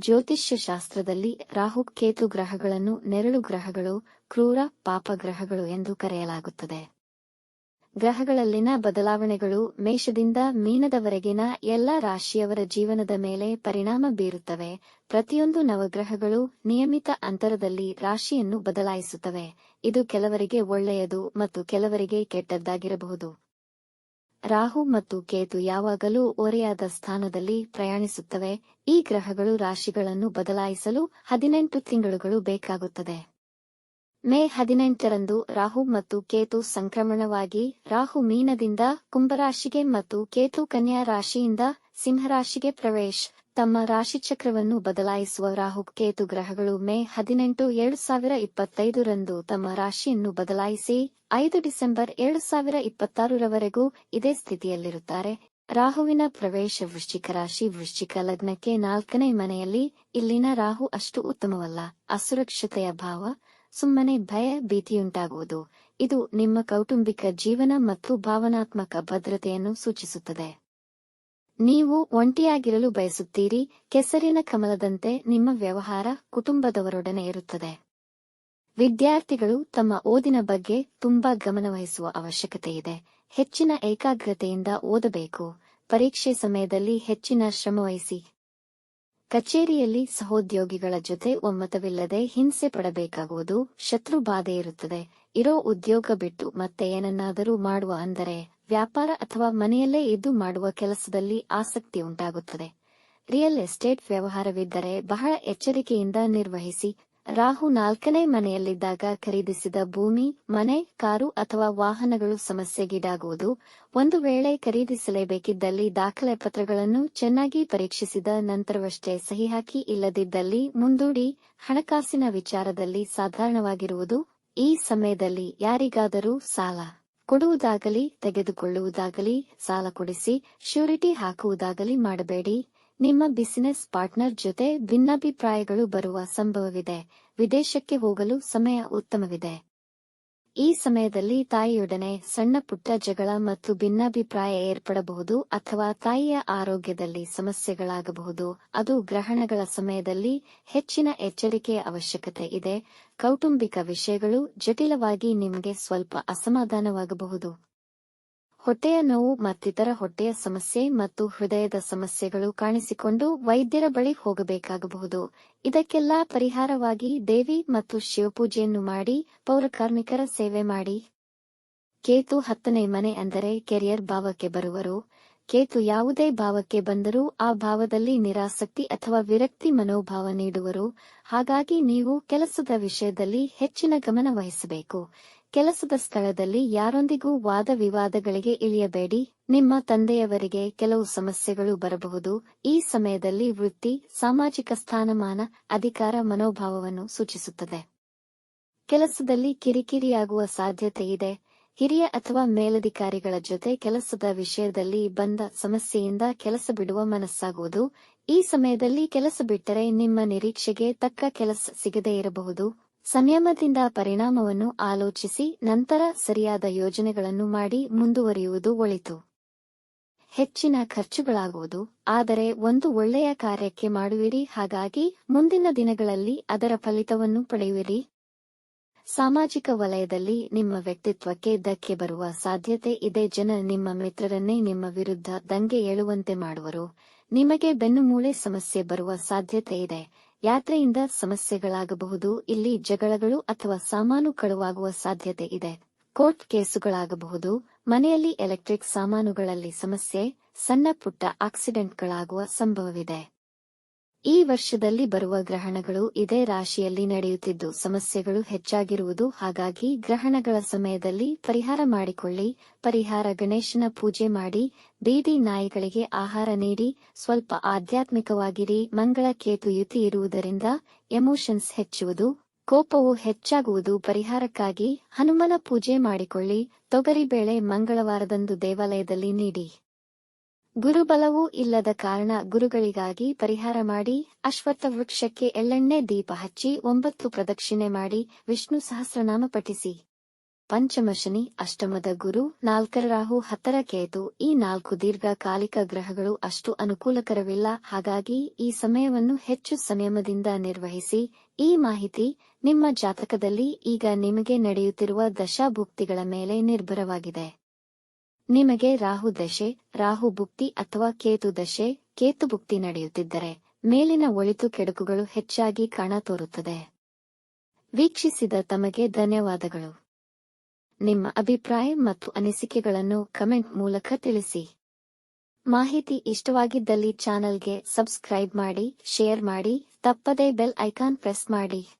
ಜ್ಯೋತಿಷ್ಯ ಶಾಸ್ತ್ರದಲ್ಲಿ ರಾಹು ಕೇತು ಗ್ರಹಗಳನ್ನು ನೆರಳು ಗ್ರಹಗಳು, ಕ್ರೂರ ಪಾಪ ಗ್ರಹಗಳು ಎಂದು ಕರೆಯಲಾಗುತ್ತದೆ. ಗ್ರಹಗಳಲ್ಲಿನ ಬದಲಾವಣೆಗಳು ಮೇಷದಿಂದ ಮೀನದವರೆಗಿನ ಎಲ್ಲ ರಾಶಿಯವರ ಜೀವನದ ಮೇಲೆ ಪರಿಣಾಮ ಬೀರುತ್ತವೆ. ಪ್ರತಿಯೊಂದು ನವಗ್ರಹಗಳು ನಿಯಮಿತ ಅಂತರದಲ್ಲಿ ರಾಶಿಯನ್ನು ಬದಲಾಯಿಸುತ್ತವೆ. ಇದು ಕೆಲವರಿಗೆ ಒಳ್ಳೆಯದು ಮತ್ತು ಕೆಲವರಿಗೆ ಕೆಟ್ಟದ್ದಾಗಿರಬಹುದು. ರಾಹು ಮತ್ತು ಕೇತು ಯಾವಾಗಲೂ ಓರೆಯಾದ ಸ್ಥಾನದಲ್ಲಿ ಪ್ರಯಾಣಿಸುತ್ತವೆ. ಈ ಗ್ರಹಗಳು ರಾಶಿಗಳನ್ನು ಬದಲಾಯಿಸಲು ಹದಿನೆಂಟು ತಿಂಗಳುಗಳು ಬೇಕಾಗುತ್ತದೆ. ಮೇ ಹದಿನೆಂಟರಂದು ರಾಹು ಮತ್ತು ಕೇತು ಸಂಕ್ರಮಣವಾಗಿ ರಾಹು ಮೀನದಿಂದ ಕುಂಭರಾಶಿಗೆ ಮತ್ತು ಕೇತು ಕನ್ಯಾ ರಾಶಿಯಿಂದ ಸಿಂಹರಾಶಿಗೆ ಪ್ರವೇಶ್. ತಮ್ಮ ರಾಶಿಚಕ್ರವನ್ನು ಬದಲಾಯಿಸುವ ರಾಹು ಕೇತು ಗ್ರಹಗಳು ಮೇ ಹದಿನೆಂಟು, ಎರಡು ಸಾವಿರ ಇಪ್ಪತ್ತೈದರಂದು ತಮ್ಮ ರಾಶಿಯನ್ನು ಬದಲಾಯಿಸಿ, ಐದು ಡಿಸೆಂಬರ್, ಎರಡು ಸಾವಿರ ಇಪ್ಪತ್ತಾರರವರೆಗೂ ಇದೇ ಸ್ಥಿತಿಯಲ್ಲಿರುತ್ತಾರೆ. ರಾಹುವಿನ ಪ್ರವೇಶ ವೃಶ್ಚಿಕ ರಾಶಿ ವೃಶ್ಚಿಕ ಲಗ್ನಕ್ಕೆ ನಾಲ್ಕನೇ ಮನೆಯಲ್ಲಿ, ಇಲ್ಲಿನ ರಾಹು ಅಷ್ಟು ಉತ್ತಮವಲ್ಲ. ಅಸುರಕ್ಷತೆಯ ಭಾವ, ಸುಮ್ಮನೆ ಭಯ, ಭೀತಿಯುಂಟಾಗುವುದು. ಇದು ನಿಮ್ಮ ಕೌಟುಂಬಿಕ ಜೀವನ ಮತ್ತು ಭಾವನಾತ್ಮಕ ಭದ್ರತೆಯನ್ನು ಸೂಚಿಸುತ್ತದೆ. ನೀವು ಒಂಟಿಯಾಗಿರಲು ಬಯಸುತ್ತೀರಿ, ಕೆಸರಿನ ಕಮಲದಂತೆ ನಿಮ್ಮ ವ್ಯವಹಾರ ಕುಟುಂಬದವರೊಡನೆ ಇರುತ್ತದೆ. ವಿದ್ಯಾರ್ಥಿಗಳು ತಮ್ಮ ಓದಿನ ಬಗ್ಗೆ ತುಂಬಾ ಗಮನವಹಿಸುವ ಅವಶ್ಯಕತೆ ಇದೆ ಹೆಚ್ಚಿನ ಏಕಾಗ್ರತೆಯಿಂದ ಓದಬೇಕು. ಪರೀಕ್ಷೆ ಸಮಯದಲ್ಲಿ ಹೆಚ್ಚಿನ ಶ್ರಮವಹಿಸಿ. ಕಚೇರಿಯಲ್ಲಿ ಸಹೋದ್ಯೋಗಿಗಳ ಜೊತೆ ಒಮ್ಮತವಿಲ್ಲದೆ ಹಿಂಸೆ ಪಡಬೇಕಾಗುವುದು ಶತ್ರು ಬಾಧೆ ಇರುತ್ತದೆ ಇರೋ ಉದ್ಯೋಗ ಬಿಟ್ಟು ಮತ್ತೆ ಏನನ್ನಾದರೂ ಮಾಡುವ ಅಂದರೆ ವ್ಯಾಪಾರ ಅಥವಾ ಮನೆಯಲ್ಲೇ ಇದ್ದು ಮಾಡುವ ಕೆಲಸದಲ್ಲಿ ಆಸಕ್ತಿ ಉಂಟಾಗುತ್ತದೆ. ರಿಯಲ್ ಎಸ್ಟೇಟ್ ವ್ಯವಹಾರವಿದ್ದರೆ ಬಹಳ ಎಚ್ಚರಿಕೆಯಿಂದ ನಿರ್ವಹಿಸಿ, ರಾಹು ನಾಲ್ಕನೇ ಮನೆಯಲ್ಲಿದ್ದಾಗ ಖರೀದಿಸಿದ ಭೂಮಿ, ಮನೆ, ಕಾರು ಅಥವಾ ವಾಹನಗಳು ಸಮಸ್ಯೆಗೀಡಾಗುವುದು, ಒಂದು ವೇಳೆ ಖರೀದಿಸಲೇಬೇಕಿದ್ದಲ್ಲಿ ದಾಖಲೆ ಪತ್ರಗಳನ್ನು ಚೆನ್ನಾಗಿ ಪರೀಕ್ಷಿಸಿದ ನಂತರವಷ್ಟೇ ಸಹಿ ಹಾಕಿ ಇಲ್ಲದಿದ್ದಲ್ಲಿ ಮುಂದೂಡಿ ಹಣಕಾಸಿನ ವಿಚಾರದಲ್ಲಿ ಸಾಧಾರಣವಾಗಿರುವುದು ಈ ಸಮಯದಲ್ಲಿ ಯಾರಿಗಾದರೂ ಸಾಲ ಕೊಡುವುದಾಗಲಿ, ತೆಗೆದುಕೊಳ್ಳುವುದಾಗಲಿ, ಸಾಲ ಕೊಡಿಸಿ, ಶ್ಯೂರಿಟಿ ಹಾಕುವುದಾಗಲಿ ಮಾಡಬೇಡಿ. ನಿಮ್ಮ ಬಿಸಿನೆಸ್ ಪಾರ್ಟ್ನರ್ ಜೊತೆ ಭಿನ್ನಾಭಿಪ್ರಾಯಗಳು ಬರುವ ಸಂಭವವಿದೆ. ವಿದೇಶಕ್ಕೆ ಹೋಗಲು ಸಮಯ ಉತ್ತಮವಿದೆ. ಈ ಸಮಯದಲ್ಲಿ ತಾಯಿಯೊಡನೆ ಸಣ್ಣ ಪುಟ್ಟ ಜಗಳ ಮತ್ತು ಭಿನ್ನಾಭಿಪ್ರಾಯ ಏರ್ಪಡಬಹುದು ಅಥವಾ ತಾಯಿಯ ಆರೋಗ್ಯದಲ್ಲಿ ಸಮಸ್ಯೆಗಳಾಗಬಹುದು. ಅದು ಗ್ರಹಣಗಳ ಸಮಯದಲ್ಲಿ ಹೆಚ್ಚಿನ ಎಚ್ಚರಿಕೆಯ ಅವಶ್ಯಕತೆ ಇದೆ. ಕೌಟುಂಬಿಕ ವಿಷಯಗಳು ಜಟಿಲವಾಗಿ ನಿಮಗೆ ಸ್ವಲ್ಪ ಅಸಮಾಧಾನವಾಗಬಹುದು. ಹೊಟ್ಟೆಯ ನೋವು ಮತ್ತಿತರ ಹೊಟ್ಟೆಯ ಸಮಸ್ಯೆ ಮತ್ತು ಹೃದಯದ ಸಮಸ್ಯೆಗಳು ಕಾಣಿಸಿಕೊಂಡು ವೈದ್ಯರ ಬಳಿ ಹೋಗಬೇಕಾಗಬಹುದು. ಇದಕ್ಕೆಲ್ಲ ಪರಿಹಾರವಾಗಿ ದೇವಿ ಮತ್ತು ಶಿವಪೂಜೆಯನ್ನು ಮಾಡಿ, ಪೌರಕಾರ್ಮಿಕರ ಸೇವೆ ಮಾಡಿ. ಕೇತು ಹತ್ತನೇ ಮನೆ ಅಂದರೆ ಕೆರಿಯರ್ ಭಾವಕ್ಕೆ ಬರುವರು. ಕೇತು ಯಾವುದೇ ಭಾವಕ್ಕೆ ಬಂದರೂ ಆ ಭಾವದಲ್ಲಿ ನಿರಾಸಕ್ತಿ ಅಥವಾ ವಿರಕ್ತಿ ಮನೋಭಾವ ನೀಡುವರು. ಹಾಗಾಗಿ ನೀವು ಕೆಲಸದ ವಿಷಯದಲ್ಲಿ ಹೆಚ್ಚಿನ ಗಮನ ವಹಿಸಬೇಕು. ಕೆಲಸದ ಸ್ಥಳದಲ್ಲಿ ಯಾರೊಂದಿಗೂ ವಾದ ವಿವಾದಗಳಿಗೆ ಇಳಿಯಬೇಡಿ. ನಿಮ್ಮ ತಂದೆಯವರಿಗೆ ಕೆಲವು ಸಮಸ್ಯೆಗಳು ಬರಬಹುದು. ಈ ಸಮಯದಲ್ಲಿ ವೃತ್ತಿ, ಸಾಮಾಜಿಕ ಸ್ಥಾನಮಾನ, ಅಧಿಕಾರ, ಮನೋಭಾವವನ್ನು ಸೂಚಿಸುತ್ತದೆ. ಕೆಲಸದಲ್ಲಿ ಕಿರಿಕಿರಿಯಾಗುವ ಸಾಧ್ಯತೆ ಇದೆ. ಹಿರಿಯ ಅಥವಾ ಮೇಲಧಿಕಾರಿಗಳ ಜೊತೆ ಕೆಲಸದ ವಿಷಯದಲ್ಲಿ ಬಂದ ಸಮಸ್ಯೆಯಿಂದ ಕೆಲಸ ಬಿಡುವ ಮನಸ್ಸಾಗುವುದು. ಈ ಸಮಯದಲ್ಲಿ ಕೆಲಸ ಬಿಟ್ಟರೆ ನಿಮ್ಮ ನಿರೀಕ್ಷೆಗೆ ತಕ್ಕ ಕೆಲಸ ಸಿಗದೇ ಇರಬಹುದು. ಸಂಯಮದಿಂದ ಪರಿಣಾಮವನ್ನು ಆಲೋಚಿಸಿ ನಂತರ ಸರಿಯಾದ ಯೋಜನೆಗಳನ್ನು ಮಾಡಿ ಮುಂದುವರಿಯುವುದು ಒಳಿತು. ಹೆಚ್ಚಿನ ಖರ್ಚುಗಳಾಗುವುದು, ಆದರೆ ಒಂದು ಒಳ್ಳೆಯ ಕಾರ್ಯಕ್ಕೆ ಮಾಡುವಿರಿ, ಹಾಗಾಗಿ ಮುಂದಿನ ದಿನಗಳಲ್ಲಿ ಅದರ ಫಲಿತವನ್ನು ಪಡೆಯುವಿರಿ. ಸಾಮಾಜಿಕ ವಲಯದಲ್ಲಿ ನಿಮ್ಮ ವ್ಯಕ್ತಿತ್ವಕ್ಕೆ ಧಕ್ಕೆ ಬರುವ ಸಾಧ್ಯತೆ ಇದೆ. ಜನ ನಿಮ್ಮ ಮಿತ್ರರನ್ನೇ ನಿಮ್ಮ ವಿರುದ್ಧ ದಂಗೆ ಏಳುವಂತೆ ಮಾಡುವರು. ನಿಮಗೆ ಬೆನ್ನುಮೂಳೆ ಸಮಸ್ಯೆ ಬರುವ ಸಾಧ್ಯತೆ ಇದೆ. ಯಾತ್ರೆಯಿಂದ ಸಮಸ್ಯೆಗಳಾಗಬಹುದು, ಇಲ್ಲಿ ಜಗಳಗಳು ಅಥವಾ ಸಾಮಾನು ಕಳುವಾಗುವ ಸಾಧ್ಯತೆ ಇದೆ. ಕೋರ್ಟ್ ಕೇಸುಗಳಾಗಬಹುದು, ಮನೆಯಲ್ಲಿ ಎಲೆಕ್ಟ್ರಿಕ್ ಸಾಮಾನುಗಳಲ್ಲಿ ಸಮಸ್ಯೆ, ಸಣ್ಣ ಪುಟ್ಟ ಆಕ್ಸಿಡೆಂಟ್ಗಳಾಗುವ ಸಂಭವವಿದೆ. ಈ ವರ್ಷದಲ್ಲಿ ಬರುವ ಗ್ರಹಣಗಳು ಇದೇ ರಾಶಿಯಲ್ಲಿ ನಡೆಯುತ್ತಿದ್ದು, ಸಮಸ್ಯೆಗಳು ಹೆಚ್ಚಾಗಿರುವುದು. ಹಾಗಾಗಿ ಗ್ರಹಣಗಳ ಸಮಯದಲ್ಲಿ ಪರಿಹಾರ ಮಾಡಿಕೊಳ್ಳಿ. ಪರಿಹಾರ ಗಣೇಶನ ಪೂಜೆ ಮಾಡಿ. ಬೀದಿ ನಾಯಿಗಳಿಗೆ ಆಹಾರ ನೀಡಿ. ಸ್ವಲ್ಪ ಆಧ್ಯಾತ್ಮಿಕವಾಗಿರಿ. ಮಂಗಳ ಕೇತು ಯುತಿ ಇರುವುದರಿಂದ ಎಮೋಷನ್ಸ್ ಹೆಚ್ಚುವುದು. ಕೋಪವು ಹೆಚ್ಚಾಗುವುದು. ಪರಿಹಾರಕ್ಕಾಗಿ ಹನುಮನ ಪೂಜೆ ಮಾಡಿಕೊಳ್ಳಿ. ತೊಗರಿಬೇಳೆ ಮಂಗಳವಾರದಂದು ದೇವಾಲಯದಲ್ಲಿ ನೀಡಿ. ಗುರುಬಲವೂ ಇಲ್ಲದ ಕಾರಣ ಗುರುಗಳಿಗಾಗಿ ಪರಿಹಾರ ಮಾಡಿ ಅಶ್ವತ್ಥ ವೃಕ್ಷಕ್ಕೆ ಎಳ್ಳೆಣ್ಣೆ ದೀಪ ಹಚ್ಚಿ ಒಂಬತ್ತು ಪ್ರದಕ್ಷಿಣೆ ಮಾಡಿ ವಿಷ್ಣು ಸಹಸ್ರನಾಮ ಪಠಿಸಿ. ಪಂಚಮ ಶನಿ ಅಷ್ಟಮದ ಗುರು, ನಾಲ್ಕರ ರಾಹು, ಹತ್ತರ ಕೇತು, ಈ ನಾಲ್ಕು ದೀರ್ಘಕಾಲಿಕ ಗ್ರಹಗಳು ಅಷ್ಟು ಅನುಕೂಲಕರವಿಲ್ಲ. ಹಾಗಾಗಿ ಈ ಸಮಯವನ್ನು ಹೆಚ್ಚು ಸಂಯಮದಿಂದ ನಿರ್ವಹಿಸಿ. ಈ ಮಾಹಿತಿ ನಿಮ್ಮ ಜಾತಕದಲ್ಲಿ ಈಗ ನಿಮಗೆ ನಡೆಯುತ್ತಿರುವ ದಶಾಭುಕ್ತಿಗಳ ಮೇಲೆ ನಿರ್ಭರವಾಗಿದೆ. ನಿಮಗೆ ರಾಹು ದಶೆ, ರಾಹು ಭುಕ್ತಿ ಅಥವಾ ಕೇತು ದಶೆ, ಕೇತು ಭುಕ್ತಿ ನಡೆಯುತ್ತಿದ್ದರೆ ಮೇಲಿನ ಒಳಿತು ಕೆಡುಕುಗಳು ಹೆಚ್ಚಾಗಿ ಕಾಣತೋರುತ್ತದೆ ವೀಕ್ಷಿಸಿದ ತಮಗೆ ಧನ್ಯವಾದಗಳು. ನಿಮ್ಮ ಅಭಿಪ್ರಾಯ ಮತ್ತು ಅನಿಸಿಕೆಗಳನ್ನು ಕಮೆಂಟ್ ಮೂಲಕ ತಿಳಿಸಿ. ಮಾಹಿತಿ ಇಷ್ಟವಾಗಿದ್ದಲ್ಲಿ ಚಾನಲ್ಗೆ ಸಬ್ಸ್ಕ್ರೈಬ್ ಮಾಡಿ, ಶೇರ್ ಮಾಡಿ, ತಪ್ಪದೇ ಬೆಲ್ ಐಕಾನ್ ಪ್ರೆಸ್ ಮಾಡಿ.